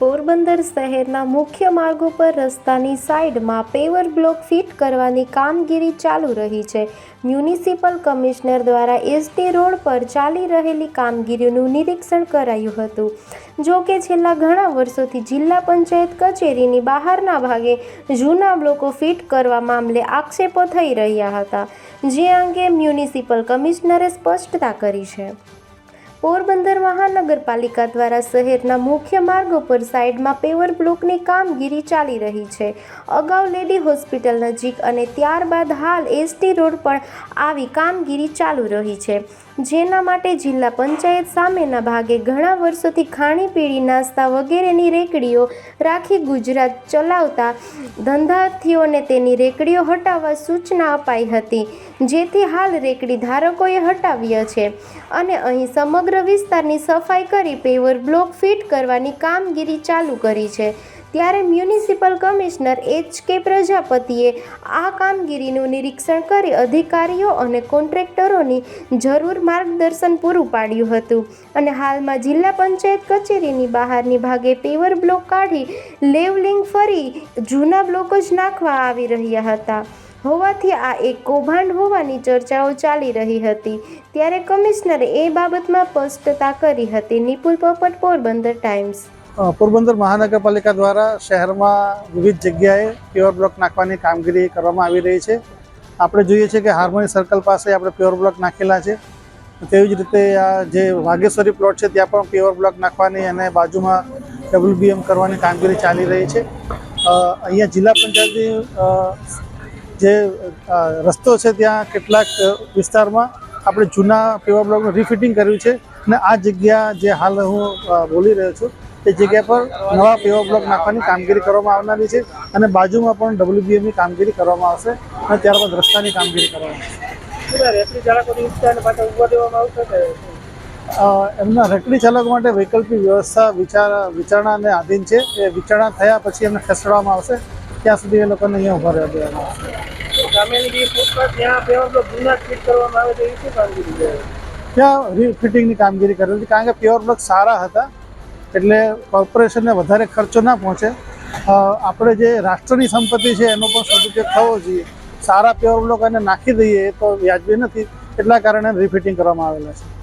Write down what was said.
પોરબંદર શહેરના મુખ્ય માર્ગો પર રસ્તાની સાઈડમાં પેવર બ્લોક ફિટ કરવાની કામગીરી ચાલુ રહી છે. મ્યુનિસિપલ કમિશનર દ્વારા એસટી રોડ પર ચાલી રહેલી કામગીરીનું નિરીક્ષણ કરાયું હતું. જો કે છેલ્લા ઘણા વર્ષોથી જિલ્લા પંચાયત કચેરીની બહારના ભાગે જૂના બ્લોકો ફિટ કરવા મામલે આક્ષેપો થઈ રહ્યા હતા, જે અંગે મ્યુનિસિપલ કમિશનરે સ્પષ્ટતા કરી છે. પોરબંદર મહાનગરપાલિકા દ્વારા શહેરના મુખ્ય માર્ગો પર સાઇડમાં પેવર બ્લોકની કામગીરી ચાલી રહી છે. અગાઉ લેડી હોસ્પિટલ નજીક અને ત્યારબાદ હાલ એસટી રોડ પર આવી કામગીરી ચાલુ રહી છે. જેના માટે જિલ્લા પંચાયત સામેના ભાગે ઘણા વર્ષોથી ખાણીપીણી નાસ્તા વગેરેની રેકડીઓ રાખી ગુજરાત ચલાવતા ધંધાર્થીઓને તેની રેકડીઓ હટાવવા સૂચના અપાઈ હતી. જેથી હાલ રેકડી ધારકોએ હટાવ્યા છે. અને અહીં સમગ્ર વિસ્તારની સફાઈ કરી પેવર બ્લોક ફિટ કરવાની કામગીરી ચાલુ કરી છે. ત્યારે મ્યુનિસિપલ કમિશનર એચ કે પ્રજાપતિએ આ કામગીરીનું નિરીક્ષણ કરી અધિકારીઓ અને કોન્ટ્રાક્ટરોની જરૂર માર્ગદર્શન પૂરું પાડ્યું હતું. અને હાલમાં જિલ્લા પંચાયત કચેરીની બહારની ભાગે પેવર બ્લોક કાઢી લેવલિંગ ફરી જૂના બ્લોક જ નાખવા આવી રહ્યા હતા. હોવાથી આ એક કૌભાંડ હોવાની ચર્ચાઓ ચાલી રહી હતી. ત્યારે કમિશનરે એ બાબતમાં સ્પષ્ટતા કરી હતી. નિપુલ પોપટ, પોરબંદર ટાઈમ્સ. પોરબંદર મહાનગરપાલિકા દ્વારા શહેરમાં વિવિધ જગ્યાએ પ્યોર બ્લોક નાખવાની કામગીરી કરવામાં આવી રહી છે. આપણે જોઈએ છીએ કે હાર્મોની સર્કલ પાસે આપણે પ્યોર બ્લોક નાખેલા છે. તેવી જ રીતે આ જે વાઘેશ્વરી પ્લોટ છે, ત્યાં પણ પ્યોર બ્લોક નાખવાની અને બાજુમાં ડબલ્યુબીએમ કરવાની કામગીરી ચાલી રહી છે. અહીંયા જિલ્લા પંચાયતની જે રસ્તો છે ત્યાં કેટલાક વિસ્તારમાં આપણે જૂના પેવર બ્લોકનું રિફિટિંગ કર્યું છે અને આ જગ્યા જે હાલ હું બોલી રહ્યો છું તે જગ્યા પર નવા પેવર બ્લોક નાખવાની કામગીરી કરવામાં આવનારી છે અને બાજુમાં પણ ડબલ્યુબીએમની કામગીરી કરવામાં આવશે અને ત્યારબાદ રસ્તાની કામગીરી કરવામાં આવશે. એમના રેકડી ચાલક માટે વૈકલ્પિક વ્યવસ્થા વિચાર વિચારણાને આધીન છે. એ વિચારણા થયા પછી એમને ખસેડવામાં આવશે. ત્યાં સુધી એ લોકોને અહીંયા ઊભા રહેવા દેવામાં આવશે. ગામેની જે ફૂટપાથ જૂના ફિટ કરવામાં આવે છે એ શું કામગીરી ત્યાં રીફિટિંગની કરેલી કારણ કે પ્યોર બ્લોક સારા હતા. એટલે કોર્પોરેશનને વધારે ખર્ચો ના પહોંચે. આપણે જે રાષ્ટ્રની સંપત્તિ છે, એનો પણ સદુપયોગ થવો જોઈએ. સારા પ્યોર બ્લોક એને નાખી દઈએ તો વ્યાજબી નથી. એટલા કારણે રિફિટિંગ કરવામાં આવેલા છે.